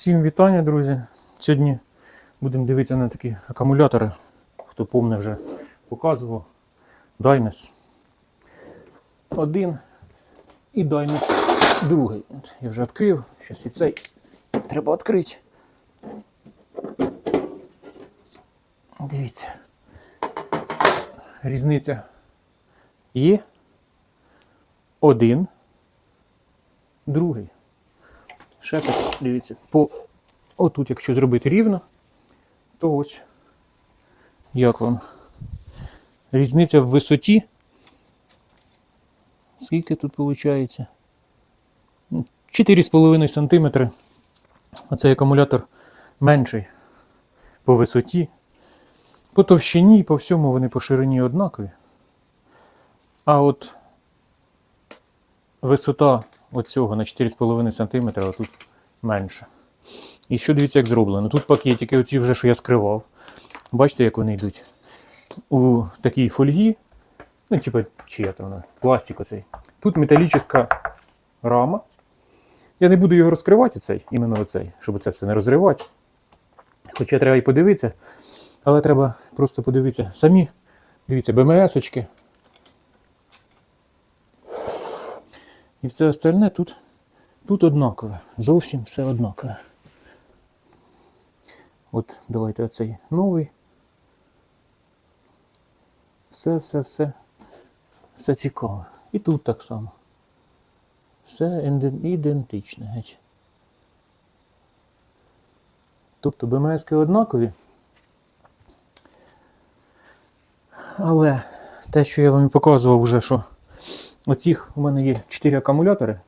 Всім вітання, друзі. Сьогодні будемо дивитися на такі акумулятори. Хто помне вже показував. Dynes. Один і Dynes другий. Я вже відкрив. Зараз і цей треба відкрити. Дивіться. Різниця є. Один. Другий. Ще так, дивіться, по отут, якщо зробити рівно, то ось як вам. Різниця в висоті. Скільки тут виходить? 4,5 см. Оцей акумулятор менший по висоті. По товщині і по всьому вони по ширині однакові. А от висота оцього на 4,5 см, а тут менше. І що дивіться, як зроблено. Тут пакетики, оці вже, що я скривав. Бачите, як вони йдуть? У такій фольгі, ну, типа, чия то вона, пластик оцей. Тут металічна рама. Я не буду його розкривати, цей, іменно оцей, щоб це все не розривати. Хоча треба і подивитися, але треба просто подивитися. Самі, дивіться, БМС-очки. І все остальне тут, тут однакове. Зовсім все однакове. От давайте оцей новий. Все, все, цікаве. І тут так само. Все ідентичне. Геть. Тобто БМСки однакові. Але те, що я вам показував вже, що оцих у мене є 4 акумулятори.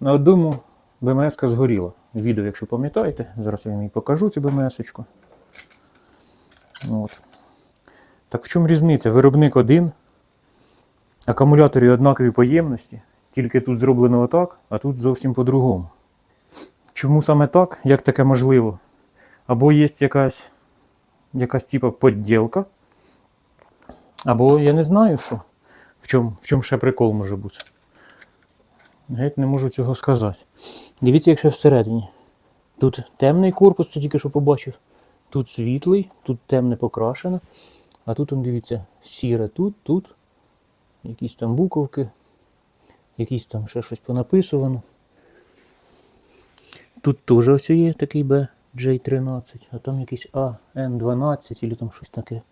На одному БМС згоріла. Відео, якщо пам'ятаєте, зараз я вам і покажу цю БМС-очку. От. Так в чому різниця? Виробник один, акумулятори однакові по ємності, тільки тут зроблено отак, а тут зовсім по-другому. Чому саме так? Як таке можливо? Або є якась, якась типа подділка, або я не знаю, що. В чому, в чому ще прикол може бути. Геть не можу цього сказати. Дивіться, якщо всередині. Тут темний корпус, це тільки що побачив. Тут світлий, тут темне покрашено. А тут, он, дивіться, сіре тут, тут. Якісь там буковки, якісь там ще щось понаписувано. Тут теж ось є такий BJ13, а там якийсь AN12 або там щось таке.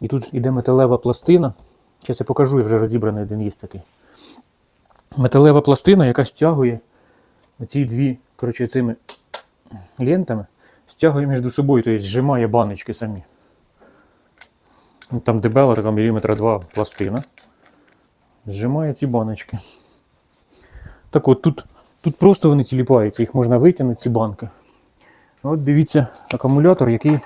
І тут іде металева пластина. Зараз я покажу, я вже розібраний один є такий. Металева пластина, яка стягує оці дві, коротше, цими лентами, стягує між собою, тобто зжимає баночки самі. Там дебела, така міліметра два пластина. Зжимає ці баночки. Так от, тут, тут просто вони тіліпаються, їх можна витягнути, ці банки. От дивіться, акумулятор, який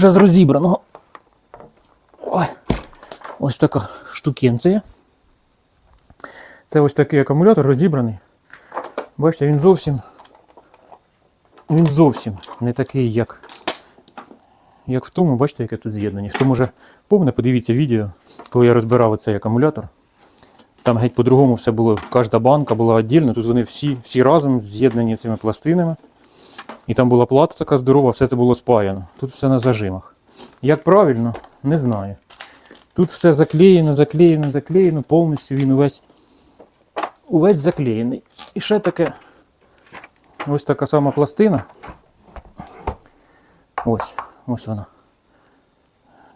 уже з розібраного. Ой, ось така штукенція. Це ось такий акумулятор розібраний. Бачите, він зовсім. Він зовсім не такий, як, як в тому, бачите, яке тут з'єднання. Хто може повне, подивіться відео, коли я розбирав цей акумулятор. Там геть по-другому все було. Кожна банка була віддільно. Тут вони всі, всі разом з'єднані цими пластинами. І там була плата така здорова, все це було спаяно. Тут все на зажимах. Як правильно, не знаю. Тут все заклеєно, заклеєно, заклеєно, повністю він увесь, увесь заклеєний. І ще таке, ось така сама пластина. Ось, ось вона.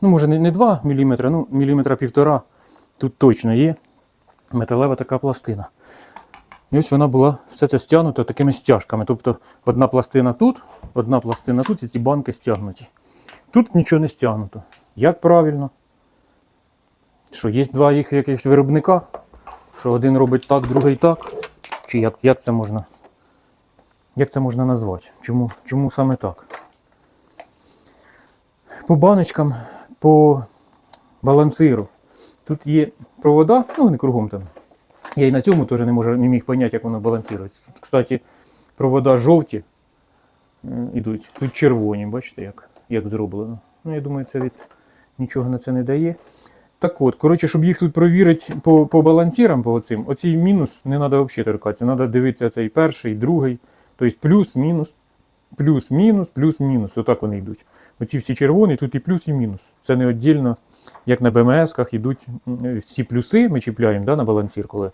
Ну, може, не, не 2 мм, ну, міліметра півтора. Тут точно є металева така пластина. І ось вона була все це стягнуто такими стяжками. Тобто одна пластина тут, одна пластина тут, і ці банки стягнуті. Тут нічого не стягнуто. Як правильно? Що є два їх якихось виробника, що один робить так, другий так. Чи як, як це можна? Як це можна назвати? Чому, чому саме так? По баночкам, по балансиру. Тут є провода, ну вони кругом там. Я і на цьому теж не можу не міг поняти, як воно балансується. Тут, кстати, провода жовті е, ідуть, тут червоні, бачите, як, як зроблено. Ну, я думаю, це від нічого на це не дає. Так от, коротше, щоб їх тут провірити по, по балансірам, по оцим, оцій мінус не треба взагалі торкатися. Треба дивитися цей перший, другий. Тобто плюс, мінус, плюс, мінус, плюс, мінус. Отак вони йдуть. Оці всі червоні, тут і плюс, і мінус. Це не віддільно, як на БМС-ках йдуть всі плюси, ми чіпляємо да, на балансір, коли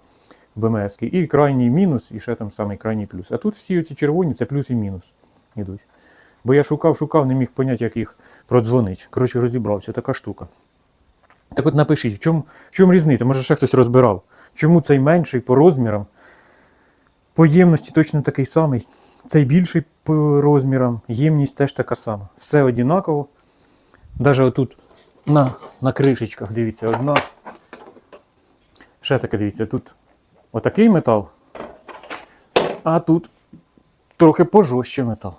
БМС, і крайній мінус, і ще там самий крайній плюс. А тут всі ці червоні це плюс і мінус йдуть. Бо я шукав, шукав, не міг поняти, як їх продзвонити. Коротше, розібрався, така штука. Так от напишіть, в чому, в чому різниця? Може, ще хтось розбирав. Чому цей менший по розмірам, по ємності точно такий самий, цей більший по розмірам, ємність теж така сама. Все однаково. Навіть отут на, на кришечках, дивіться, одна. Ще таке, дивіться, тут отакий метал, а тут трохи пожорстче метал.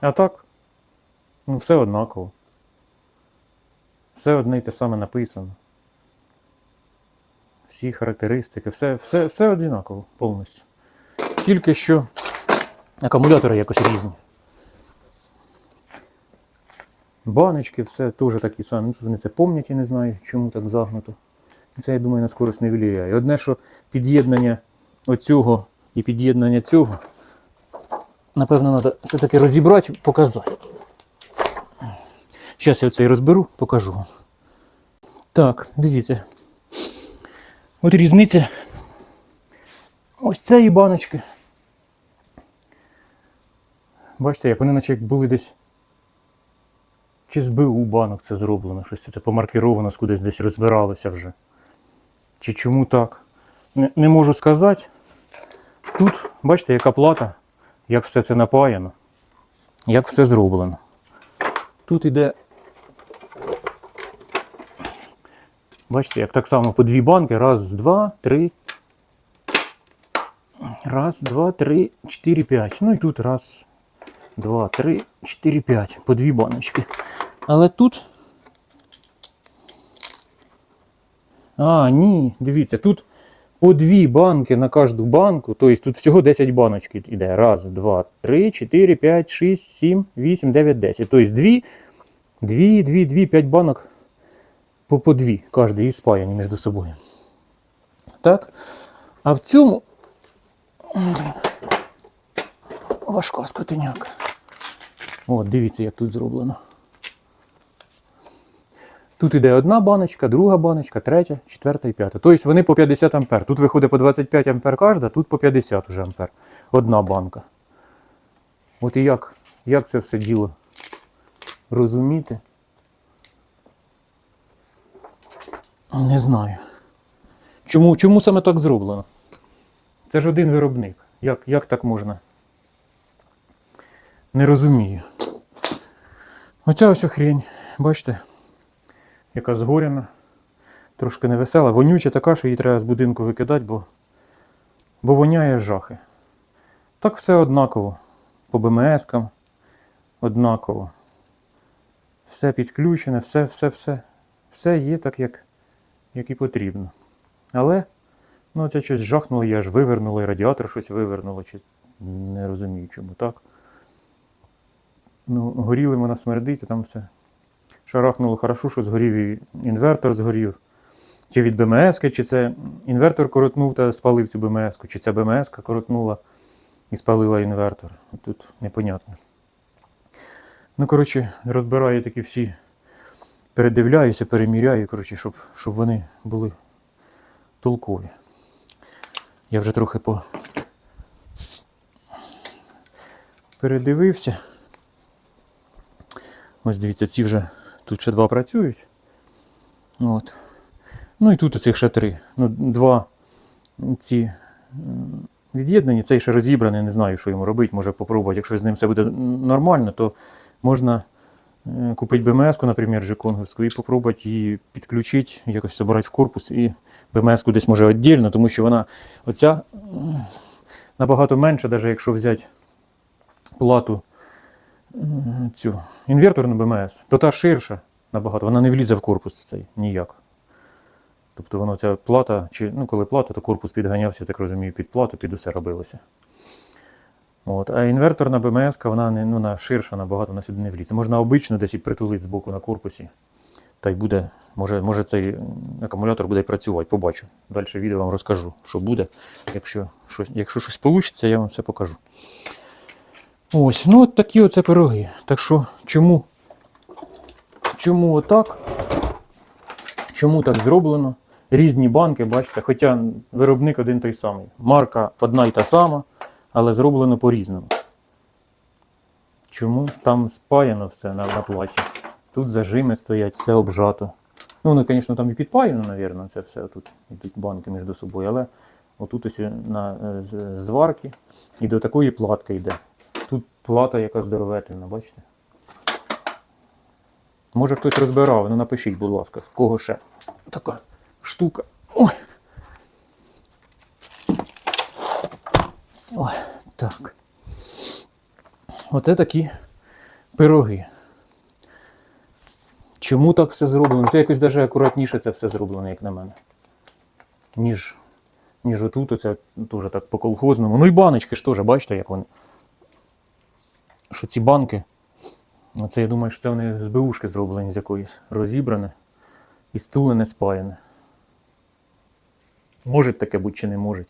А так, ну все однаково. Все одне й те саме написано. Всі характеристики, все, все, все однаково повністю. Тільки що акумулятори якось різні. Баночки, все теж такі самі. Ну, Вони це пам'ятають, я не знаю, чому так загнуто. Це, я думаю, на скорость не впливає. Одне, що під'єднання оцього і під'єднання цього, напевно, треба все-таки розібрати, показати. Зараз я оцей розберу, покажу. Так, дивіться. От різниця ось цієї баночки. Бачите, як вони наче як були десь. Чи з БУ банок це зроблено, щось це помаркіровано, кудись десь розбиралося вже. Чи чому так? Не, не можу сказати. Тут, бачите, яка плата, як все це напаяно, як все зроблено. Тут іде. Бачите, як так само по дві банки. Раз, два, три. Раз, два, три, чотири, п'ять. Ну і тут раз, два, три, чотири, п'ять. По дві баночки. Але тут. А, ні, дивіться, тут по дві банки на кожну банку, тобто тут всього 10 баночок іде. Раз, два, три, чотири, п'ять, шість, сім, вісім, дев'ять, десять. Тобто дві, дві, дві, дві, п'ять банок по, по дві, кожен і спаяні між собою. Так. А в цьому важка скотиняка. От, дивіться, як тут зроблено. Тут іде одна баночка, друга баночка, третя, четверта і п'ята. Тобто вони по 50 ампер. Тут виходить по 25 ампер кожна, тут по 50 уже ампер. Одна банка. От і як, як це все діло розуміти? Не знаю. Чому, чому саме так зроблено? Це ж один виробник. Як, як так можна? Не розумію. Оця ось хрень, бачите, яка згоряна, трошки невесела, вонюча така, що її треба з будинку викидати, бо, бо воняє жахи. Так все однаково. По БМС-кам однаково. Все підключене, все, все, все. Все є так, як, як і потрібно. Але ну, це щось жахнуло, я ж вивернуло, і радіатор щось вивернуло, чи не розумію, чому так. Ну, горіли вона смердить, а там все. Шарахнуло хорошо, що згорів і інвертор згорів. Чи від БМС, чи це інвертор коротнув та спалив цю БМС, чи ця БМС коротнула і спалила інвертор. Тут непонятно. Ну, коротше, розбираю такі всі, передивляюся, переміряю, коротше, щоб, щоб вони були толкові. Я вже трохи по... передивився. Ось дивіться, ці вже тут ще два працюють. От. Ну і тут оцих ще три. Ну, два ці від'єднані, цей ще розібраний, не знаю, що йому робити. Може попробувати. Якщо з ним все буде нормально, то можна е, купити БМС-ку, наприклад, Жеконговську, і попробувати її підключити, якось собрати в корпус і БМС-ку десь може віддільно, тому що вона оця набагато менша, навіть якщо взяти плату цю інверторну БМС, то та ширша набагато, вона не влізе в корпус цей ніяк. Тобто воно ця плата, чи ну коли плата, то корпус підганявся, так розумію, під плату, під усе робилося. От. А інверторна БМС, вона не ну, вона ширша набагато, вона сюди не влізе. Можна обично десь і притулити збоку на корпусі. та й буде. Може, може цей акумулятор буде працювати, побачу. Далі відео вам розкажу, що буде. Якщо щось, якщо щось вийде, я вам все покажу. Ось, ну от такі оце пироги. Так що, чому? Чому отак? Чому так зроблено? Різні банки, бачите, хоча виробник один той самий. Марка одна й та сама, але зроблено по-різному. Чому? Там спаяно все на, на платі. Тут зажими стоять, все обжато. Ну, воно, звісно, там і підпаяно, мабуть, це все тут йдуть банки між собою, але отут ось на е, зварки і до такої платки йде. Плата яка здоровительна, бачите? Може хтось розбирав, ну напишіть, будь ласка, в кого ще така штука. Ой. Ой, так. Оце такі пироги. Чому так все зроблено? Це якось навіть акуратніше це все зроблено, як на мене. Ніж, ніж отут, оце теж так по-колхозному. Ну і баночки ж теж, бачите, як вони. Що ці банки. Оце я думаю, що це вони з БУшки зроблені з якоїсь розібране і стулене спаяне. Може таке бути чи не може.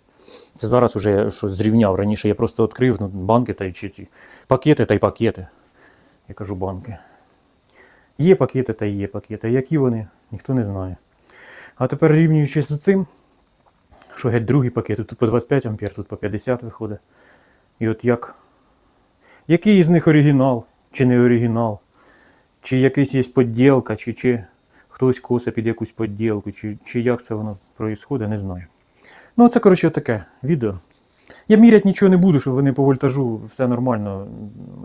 Це зараз уже я щось зрівняв. Раніше я просто відкрив ну, банки та й чи ці пакети та й пакети. Я кажу банки. Є пакети та є пакети. Які вони, ніхто не знає. А тепер рівнюючи з цим, що геть другий пакет, тут по 25 ампер, тут по 50 виходить. І от як. Який із них оригінал, чи не оригінал? Чи якийсь є подділка, чи, чи хтось коса під якусь подділку, чи, чи як це воно проїсходить, не знаю. Ну, це, коротше, таке відео. Я міряти нічого не буду, щоб вони по вольтажу все нормально,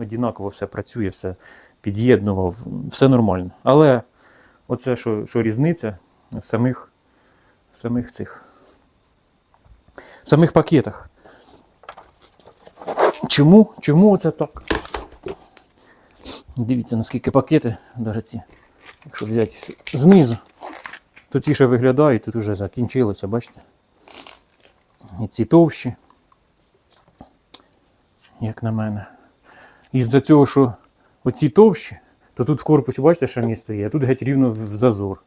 однаково все працює, все під'єднував, все нормально. Але оце, що, що різниця в самих, в самих цих в самих пакетах. Чому? Чому це так? Дивіться, наскільки пакети, навіть ці, якщо взяти знизу, то ці ще виглядають, тут вже закінчилося, бачите? І ці товщі, як на мене. Із-за цього, що оці товщі, то тут в корпусі, бачите, що місце є, а тут геть рівно в зазор.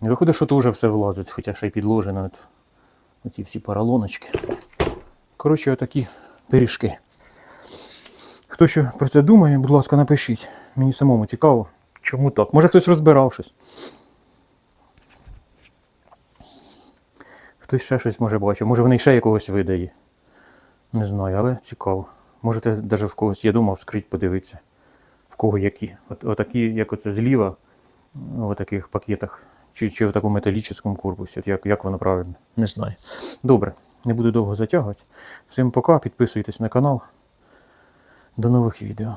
Виходить, що теж все влазить, хоча ще й підложено оці всі поролоночки. Коротше, отакі пиріжки. Хто що про це думає, будь ласка, напишіть. Мені самому цікаво, чому так. Може хтось розбирав щось. Хтось ще щось може бачив. Може вони ще якогось видає. Не знаю, але цікаво. Можете навіть в когось, я думав, скрить, подивитися. В кого які. От, отакі, як оце зліва, в таких пакетах. Чи, чи в такому металічному корпусі. От як, як воно правильно? Не знаю. Добре, не буду довго затягувати. Всім пока, підписуйтесь на канал. До нових відео.